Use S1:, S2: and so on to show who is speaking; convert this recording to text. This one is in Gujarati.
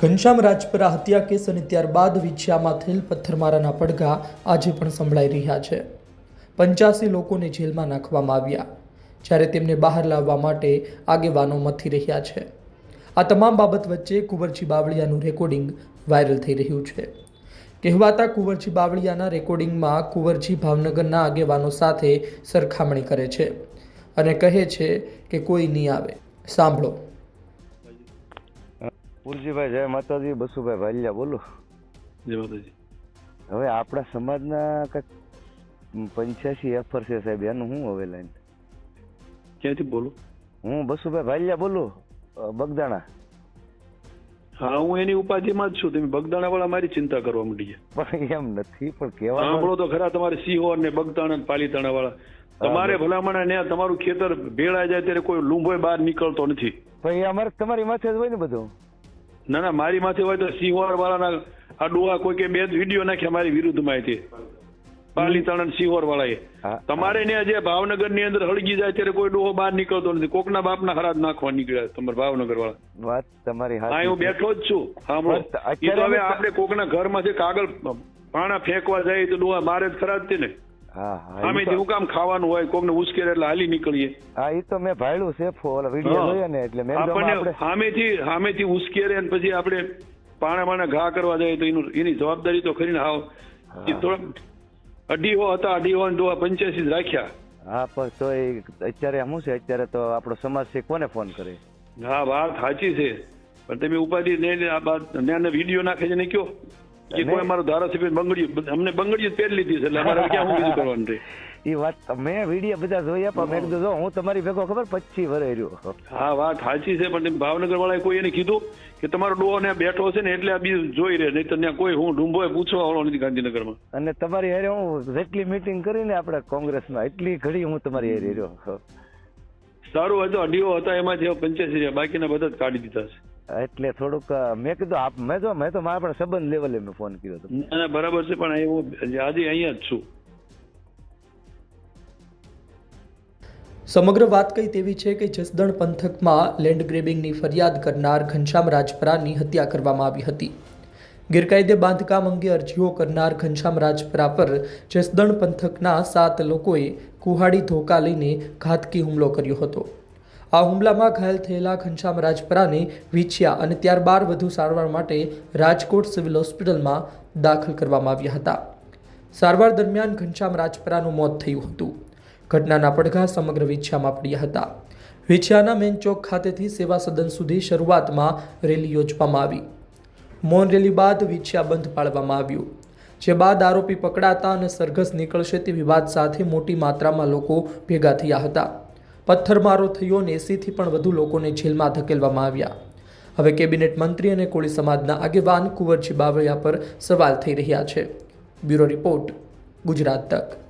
S1: ઘનશ્યામ રાજપરા હત્યા કેસ અને ત્યારબાદ વિછિયામાં થયેલ પથ્થરમારાના પડઘા આજે પણ સંભળાઈ રહ્યા છે. પંચ્યાસી લોકોને જેલમાં નાખવામાં આવ્યા, જ્યારે તેમને બહાર લાવવા માટે આગેવાનો મથી રહ્યા છે. આ તમામ બાબત વચ્ચે કુંવરજી બાવળિયાનું રેકોર્ડિંગ વાયરલ થઈ રહ્યું છે. કહેવાતા કુંવરજી બાવળિયાના રેકોર્ડિંગમાં કુંવરજી ભાવનગરના આગેવાનો સાથે સરખામણી કરે છે અને કહે છે કે કોઈ નહીં આવે. સાંભળો.
S2: પુરજીભાઈ જય માતાજી બસુભાઈ ભાલિયા બોલો.
S3: જય માતાજી.
S2: હવે આપણા સમાજના કંઈક પંચ્યાસી એફર છે સાહેબ એનું શું હવે લાઈન?
S3: ક્યાંથી બોલો?
S2: હું બસુભાઈ ભાલિયા બોલું બગદાણા.
S3: હા હું એની ઉપાધિમાં જ છું. તમે બગદાણા વાળા મારી ચિંતા કરવા માંડી
S2: પણ એમ નથી પણ કેવા
S3: સાંભળો તો ખરા તમારે સિંહો ને બગદાણા પાલીતાણા વાળા તમારે ભલામણા ને તમારું ખેતર ભેળા જાય ત્યારે કોઈ લુંભોય બહાર નીકળતો નથી.
S2: એ અમારે તમારી માથે જ હોય ને બધું.
S3: ના ના મારી માથે હોય તો સિંહોર વાળાના આ ડોહા કોઈ કે બે વીડિયો નાખ્યા મારી વિરુદ્ધ માહિતી. પાલીતાણા ને સિંહોર વાળાએ.
S2: હા,
S3: તમારે ને જે ભાવનગરની અંદર હળગી જાય ત્યારે કોઈ ડોહો બહાર નીકળતો નથી. કોકના બાપના હરાજ નાખવા નીકળ્યા તમારે ભાવનગર વાળા.
S2: વાત તમારી
S3: હા હું બેઠો જ છું. સાંભળો
S2: એ
S3: તો હવે આપણે કોકના ઘરમાંથી કાગળ પાણા ફેંકવા જાય તો ડોહા મારે જ ખરાબ છે ને.
S2: તો-
S3: હું કામ ખાવાનું હોય કોકને ઉશ્કેર એટલે હાલી નીકળીએ.
S2: હા એ તો મેં ભાડ્યું છે ફોલ વીડિયો
S3: હા.
S2: ને એટલે મેં
S3: આપણને સામેથી સામેથી ઉશ્કેરે અને પછી આપણે પાણા માણા ઘા કરવા જાય તો એનું એની જવાબદારી તો ખરીને હાવ. ઈ થોડા અઢીહો હતા અઢીઓ અને ડોહા પંચ્યાસી રાખ્યા.
S2: હા પણ તો એ અત્યારે શું છે? અત્યારે તો આપણો સમાજ છે કોને ફોન કરે?
S3: હા વાત સાચી છે. પણ તમે ઉપાધિ ને આ બાદ ને વીડિયો નાખે છે ને કયો? કે કોઈ અમારો ધારાસભ્ય બંગડીયું અમને બંગડીયું પહેરી લીધી છે એટલે અમારે ક્યાં શું બીજું કરવાનું રે
S2: એ વાત મેં વીડિયો બધા જોયા પણ મેં કીધું જો હું તમારી ભેગો ખબર પચી વરે રહ્યો.
S3: હા વાત સાચી છે પણ ભાવનગર વાળાએ કોઈ એને કીધું કે તમારો ડો ને બેઠો છે ને એટલે આ બીજું જોઈ રહે નહીં તો ત્યાં કોઈ હું ડુંબોય પૂછવા વાળો નથી ગાંધીનગરમાં.
S2: અને તમારી હેરે હું જેટલી મીટિંગ કરીને આપણે કોંગ્રેસમાં એટલી ઘડી હું તમારી હેરે રહ્યો.
S3: સારું હતો અઢીઓ હતા એમાં જે પંચ્યાસી બાકીના બધા જ કાઢી દીધા છે.
S2: એટલે થોડુંક મેં કીધું આપ મેં તો મેં તો મારા પણ સંબંધ લેવલે મેં ફોન કર્યો હતો.
S3: ના ના બરાબર છે પણ હું આજે અહીંયા જ છું.
S1: સમગ્ર વાત કઈ તેવી છે કે જસદણ પંથકમાં લેન્ડ ગ્રેબિંગની ફરિયાદ કરનાર ઘનશ્યામ રાજપરાની હત્યા કરવામાં આવી હતી. ગેરકાયદે બાંધકામ અંગે અરજીઓ કરનાર ઘનશ્યામ રાજપરા પર જસદણ પંથકના સાત લોકોએ કુહાડી ધોકા લઈને ઘાતકી હુમલો કર્યો હતો. આ હુમલામાં ઘાયલ થયેલા ઘનશ્યામ રાજપરાને વીંછ્યા અને ત્યારબાદ વધુ સારવાર માટે રાજકોટ સિવિલ હોસ્પિટલમાં દાખલ કરવામાં આવ્યા હતા. સારવાર દરમિયાન ઘનશ્યામ રાજપરાનું મોત થયું હતું. ઘટનાના પડઘા સમગ્ર વિછ્યામાં પડ્યા હતા. વિછ્યાના મેન ચોક ખાતેથી સેવા સદન સુધી શરૂઆતમાં રેલી યોજવામાં આવી. મૌન રેલી બાદ વિછ્યા બંધ પાડવામાં આવ્યું. જે બાદ આરોપી પકડાતા અને સરઘસ નીકળશે તેવી વાત સાથે મોટી માત્રામાં લોકો ભેગા થયા હતા. પથ્થરમારો થયો અને એસીથી પણ વધુ લોકોને જેલમાં ધકેલવામાં આવ્યા. હવે કેબિનેટ મંત્રી અને કોળી સમાજના આગેવાન કુંવરજી બાવળિયા પર સવાલ થઈ રહ્યા છે. બ્યુરો રિપોર્ટ ગુજરાત તક.